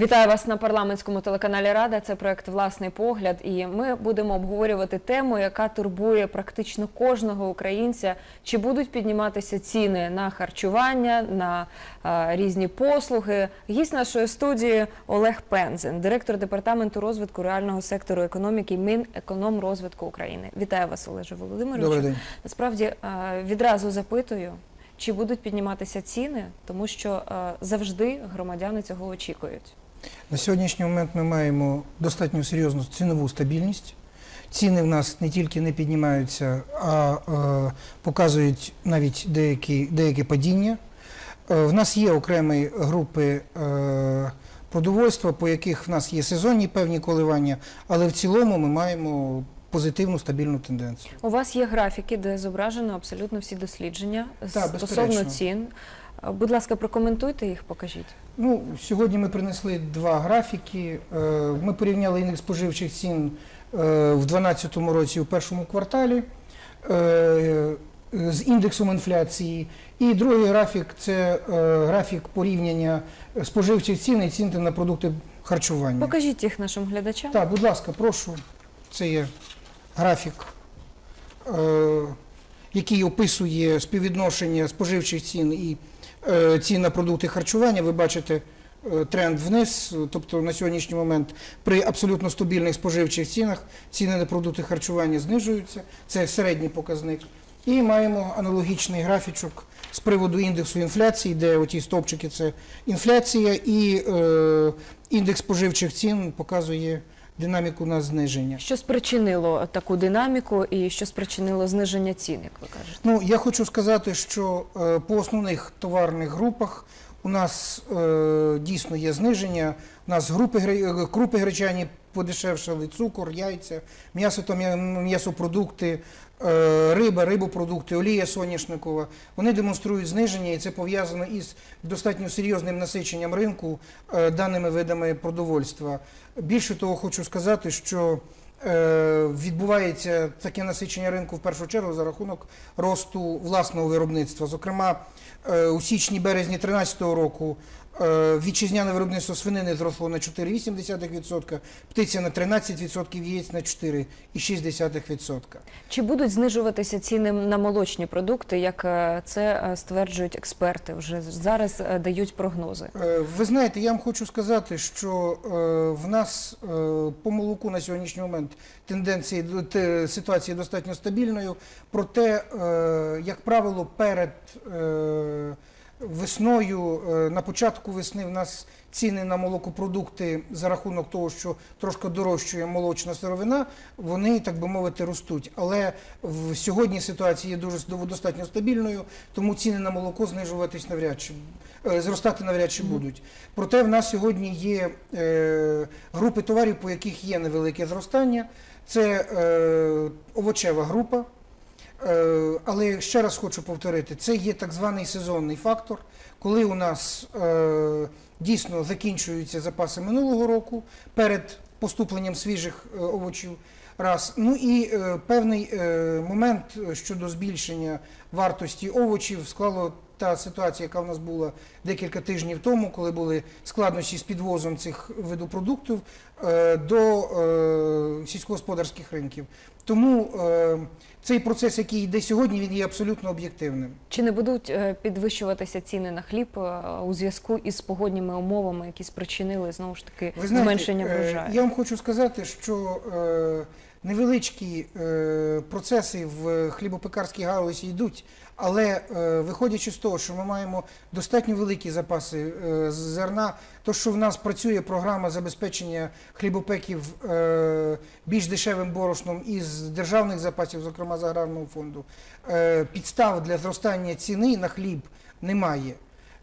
Вітаю вас на парламентському телеканалі Рада. Це проект Власний погляд. І ми будемо обговорювати тему, яка турбує практично кожного українця. Чи будуть підніматися ціни на харчування, на е, різні послуги? Гість нашої студії Олег Пензен, директор департаменту розвитку реального сектору економіки Мінекономрозвитку України. Вітаю вас, Олеже Володимировичу. Добрий день. Насправді е, відразу запитую, чи будуть підніматися ціни, тому що е, завжди громадяни цього очікують. На сьогоднішній момент ми маємо достатньо серйозну цінову стабільність. Ціни в нас не тільки не піднімаються, а е, показують навіть деякі, деякі падіння. Е, в нас є окремі групи е, продовольства, по яких в нас є сезонні певні коливання, але в цілому ми маємо позитивну стабільну тенденцію. У вас є графіки, де зображено абсолютно всі дослідження Так, стосовно безперечно. цін. Будь ласка, прокоментуйте їх, покажіть. Ну, сьогодні ми принесли два графіки. Е, Ми порівняли індекс споживчих цін е, в 2012 році у першому кварталі е, з індексом інфляції. І другий графік це графік порівняння споживчих цін і цін на продукти харчування. Покажіть їх нашим глядачам. Так, будь ласка, прошу. Це є графік, який описує співвідношення споживчих цін і цін на продукти харчування. Ви бачите е, тренд вниз, тобто на сьогоднішній момент при абсолютно стабільних споживчих цінах ціни на продукти харчування знижуються. Це середній показник. І маємо аналогічний графічок з приводу індексу інфляції, де оті стовпчики це інфляція, і е, індекс споживчих цін показує динаміку на зниження. Що спричинило таку динаміку і що спричинило зниження цін, як ви кажете? Ну, я хочу сказати, що е, по основних товарних групах у нас е, дійсно є зниження. У нас групи е, гречані подешевшали, цукор, яйця, м'ясо та м'ясопродукти, е, риба, рибопродукти, олія соняшникова. Вони демонструють зниження, і це пов'язано із достатньо серйозним насиченням ринку е, даними видами продовольства. Більше того, хочу сказати, що Е, Відбувається таке насичення ринку в першу чергу за рахунок росту власного виробництва. Зокрема, у січні-березні 2013 року вітчизняне виробництво свинини зросло на 4,8%, птиця на 13%, яєць на 4,6%. Чи будуть знижуватися ціни на молочні продукти, як е, це е, стверджують експерти? Вже зараз е, дають прогнози. Е, Ви знаєте, я вам хочу сказати, що е, в нас е, по молоку на сьогоднішній момент тенденції ситуація достатньо стабільною. Проте, е, як правило, перед е, весною, е, на початку весни, в нас ціни на молокопродукти за рахунок того, що трошки дорожчує молочна сировина, вони, так би мовити, ростуть. Але в сьогодні ситуація є дуже достатньо стабільною, тому ціни на молоко знижуватись навряд чи е, зростати навряд чи будуть. Проте в нас сьогодні є е, групи товарів, по яких є невелике зростання. Це овочева група. Е, але ще раз хочу повторити, це є так званий сезонний фактор, коли у нас е, дійсно закінчуються запаси минулого року перед поступленням свіжих е, овочів. Раз. Ну і певний момент щодо збільшення вартості овочів склало та ситуація, яка в нас була декілька тижнів тому, коли були складнощі з підвозом цих виду продуктів е, до е, сільськогосподарських ринків. Тому е, цей процес, який йде сьогодні, він є абсолютно об'єктивним. Чи не будуть підвищуватися ціни на хліб у зв'язку із погодніми умовами, які спричинили знову ж таки Ви знаєте, зменшення врожаю? Я вам хочу сказати, що невеличкі е, процеси в хлібопекарській галузі йдуть, але е, виходячи з того, що ми маємо достатньо великі запаси е, зерна, то що в нас працює програма забезпечення хлібопеків е, більш дешевим борошном із державних запасів, зокрема з аграрного фонду, підстав для зростання ціни на хліб немає.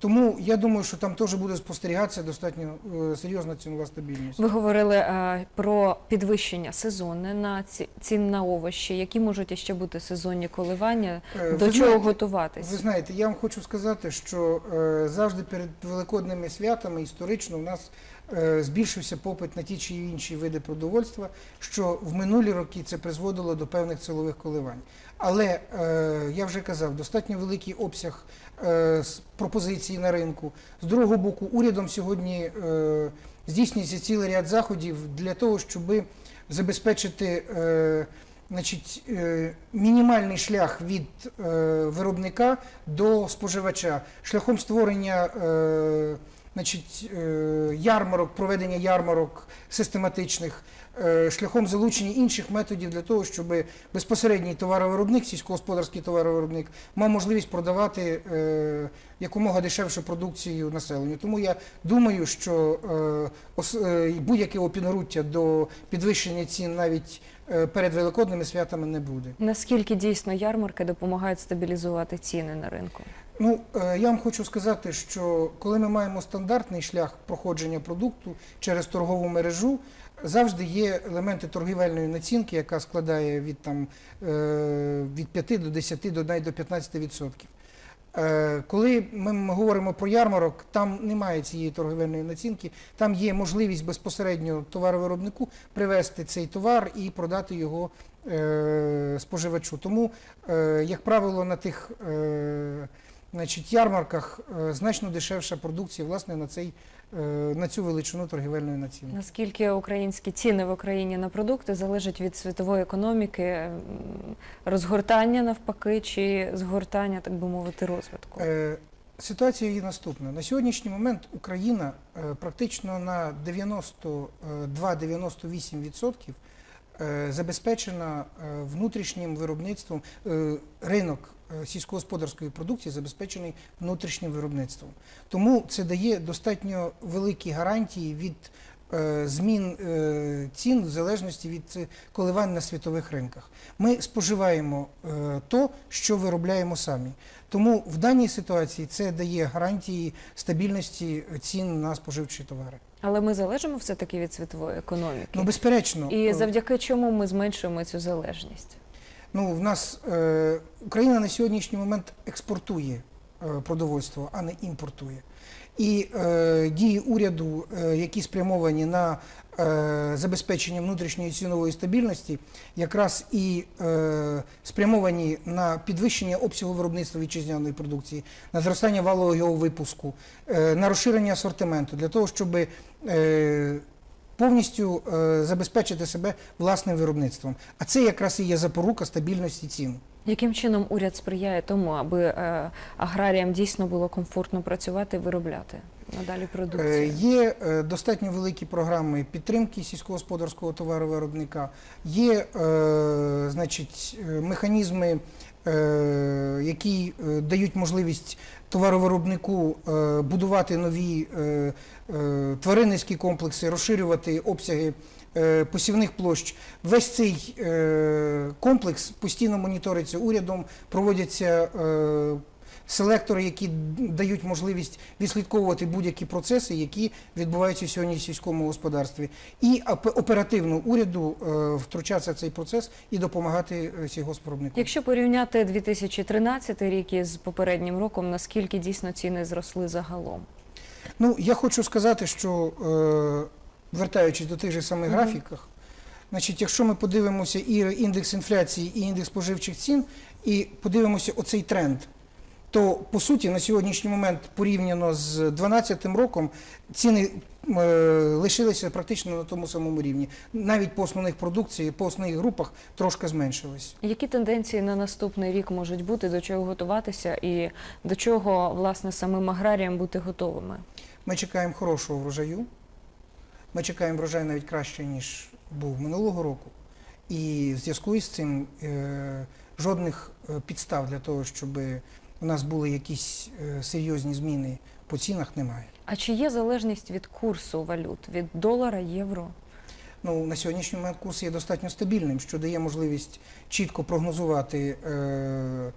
Тому я думаю, що там теж буде спостерігатися достатньо е, серйозна цінова стабільність. Ви говорили е, про підвищення сезонне на ці, цін на овочі. Які можуть ще бути сезонні коливання? Е, До чого знаєте- готуватись? Ви знаєте, я вам хочу сказати, що е, завжди перед великодними святами історично у нас збільшився попит на ті чи інші види продовольства, що в минулі роки це призводило до певних силових коливань. Але е, я вже казав, достатньо великий обсяг е, пропозицій на ринку. З другого боку, урядом сьогодні е, здійснюється цілий ряд заходів для того, щоб забезпечити е, значить, е, мінімальний шлях від е, виробника до споживача шляхом створення е, значить, е, ярмарок, проведення ярмарок систематичних, е, шляхом залучення інших методів для того, щоб безпосередній товаровиробник, сільськогосподарський товаровиробник, мав можливість продавати е, якомога дешевшу продукцію населенню. Тому я думаю, що е, е, будь-яке опінгруття до підвищення цін навіть е, перед великодними святами не буде. Наскільки дійсно ярмарки допомагають стабілізувати ціни на ринку? Ну, я вам хочу сказати, що коли ми маємо стандартний шлях проходження продукту через торгову мережу, завжди є елементи торгівельної націнки, яка складає від, там, е, від 5 до 10 до навіть до 15 відсотків. Е, Коли ми говоримо про ярмарок, там немає цієї торговельної націнки, там є можливість безпосередньо товаровиробнику привезти цей товар і продати його е, споживачу. Тому, е, як правило, на тих е, ярмарках е, значно дешевша продукція власне на, цей, е, на цю величину торгівельної націнки. Наскільки українські ціни в Україні на продукти залежать від світової економіки, розгортання навпаки, чи згортання, так би мовити, розвитку? Е, Ситуація є наступна. На сьогоднішній момент Україна е, практично на 92-98% е, забезпечена е, внутрішнім виробництвом. е, Ринок е, сільськогосподарської продукції забезпечений внутрішнім виробництвом. Тому це дає достатньо великі гарантії від е, змін е, цін в залежності від е, коливань на світових ринках. Ми споживаємо е, то, що виробляємо самі. Тому в даній ситуації це дає гарантії стабільності цін на споживчі товари. Але ми залежимо все-таки від світової економіки. Ну, безперечно, І е, завдяки чому ми зменшуємо цю залежність? ну, в нас е, Україна на сьогоднішній момент експортує е, продовольство, а не імпортує. І е, дії уряду, е, які спрямовані на е, забезпечення внутрішньої цінової стабільності, якраз і е, спрямовані на підвищення обсягу виробництва вітчизняної продукції, на зростання валового його випуску, е, на розширення асортименту для того, щоб е, повністю е, забезпечити себе власним виробництвом. А це якраз і є запорука стабільності цін. Яким чином уряд сприяє тому, аби е, аграріям дійсно було комфортно працювати і виробляти надалі Е, продукцію? Є е, достатньо великі програми підтримки сільськогосподарського товаровиробника, є е, значить, е, механізми, е, які е, дають можливість товаровиробнику е, будувати нові е, е, тваринницькі комплекси, розширювати обсяги е, посівних площ. Весь цей е, комплекс постійно моніториться урядом, проводяться е, селектори, які дають можливість відслідковувати будь-які процеси, які відбуваються сьогодні в сільському господарстві, і оперативно уряду е, втручатися в цей процес і допомагати е. Якщо порівняти 2013 рік із попереднім роком, наскільки дійсно ціни зросли загалом? Ну, я хочу сказати, що е, вертаючись до тих же самих Мгм. графіках, значить, якщо ми подивимося і індекс інфляції, і індекс споживчих цін, і подивимося оцей тренд, то по суті на сьогоднішній момент порівняно з 2012 роком ціни е, лишилися практично на тому самому рівні. Навіть по основних продукції, по основних групах трошки зменшились. Які тенденції на наступний рік можуть бути, до чого готуватися і до чого власне самим аграріям бути готовими? Ми чекаємо хорошого врожаю. Ми чекаємо врожай навіть краще, ніж був минулого року. І в зв'язку із цим е, жодних е, підстав для того, щоб у нас були якісь е, серйозні зміни по цінах, немає. А чи є залежність від курсу валют, від долара, євро? Ну, на сьогоднішній момент курс є достатньо стабільним, що дає можливість чітко прогнозувати е,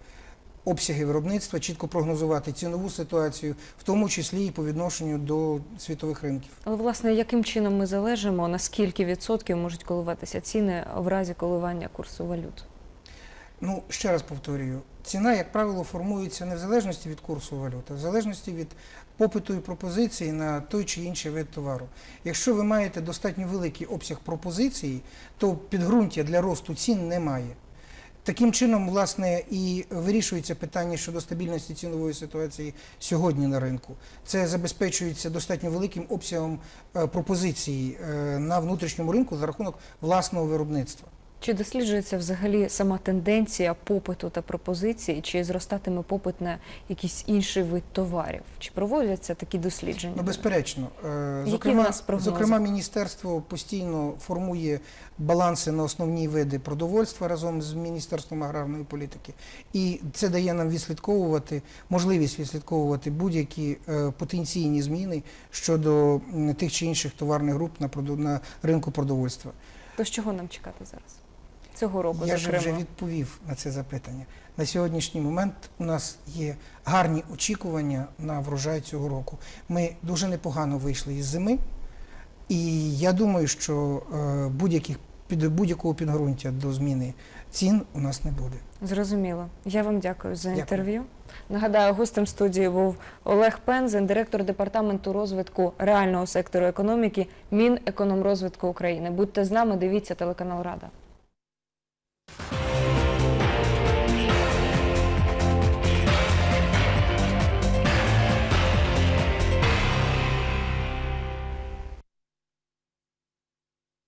обсяги виробництва, чітко прогнозувати цінову ситуацію, в тому числі і по відношенню до світових ринків. Але власне яким чином ми залежимо, на скільки відсотків можуть коливатися ціни в разі коливання курсу валют? Ну, ще раз повторюю, ціна, як правило, формується не в залежності від курсу валют, а в залежності від попиту і пропозиції на той чи інший вид товару. Якщо ви маєте достатньо великий обсяг пропозиції, то підґрунтя для росту цін немає. Таким чином, власне, і вирішується питання щодо стабільності цінової ситуації сьогодні на ринку. Це забезпечується достатньо великим обсягом е, пропозицій е, на внутрішньому ринку за рахунок власного виробництва. Чи досліджується взагалі сама тенденція попиту та пропозиції, чи зростатиме попит на якийсь інший вид товарів? Чи проводяться такі дослідження? Ну, безперечно, Е, Які зокрема, нас зокрема, міністерство постійно формує баланси на основні види продовольства разом з міністерством аграрної політики, і це дає нам відслідковувати можливість відслідковувати будь-які е, потенційні зміни щодо тих чи інших товарних груп на ринку продовольства. То з чого нам чекати зараз? Цього року, Я зокрема. вже відповів на це запитання. На сьогоднішній момент у нас є гарні очікування на врожай цього року. Ми дуже непогано вийшли із зими, і я думаю, що е, будь-яких під будь-якого підґрунтя до зміни цін у нас не буде. Зрозуміло. Я вам дякую за інтерв'ю. Нагадаю, гостем студії був Олег Пензен, директор департаменту розвитку реального сектору економіки Мінекономрозвитку України. Будьте з нами, дивіться телеканал Рада.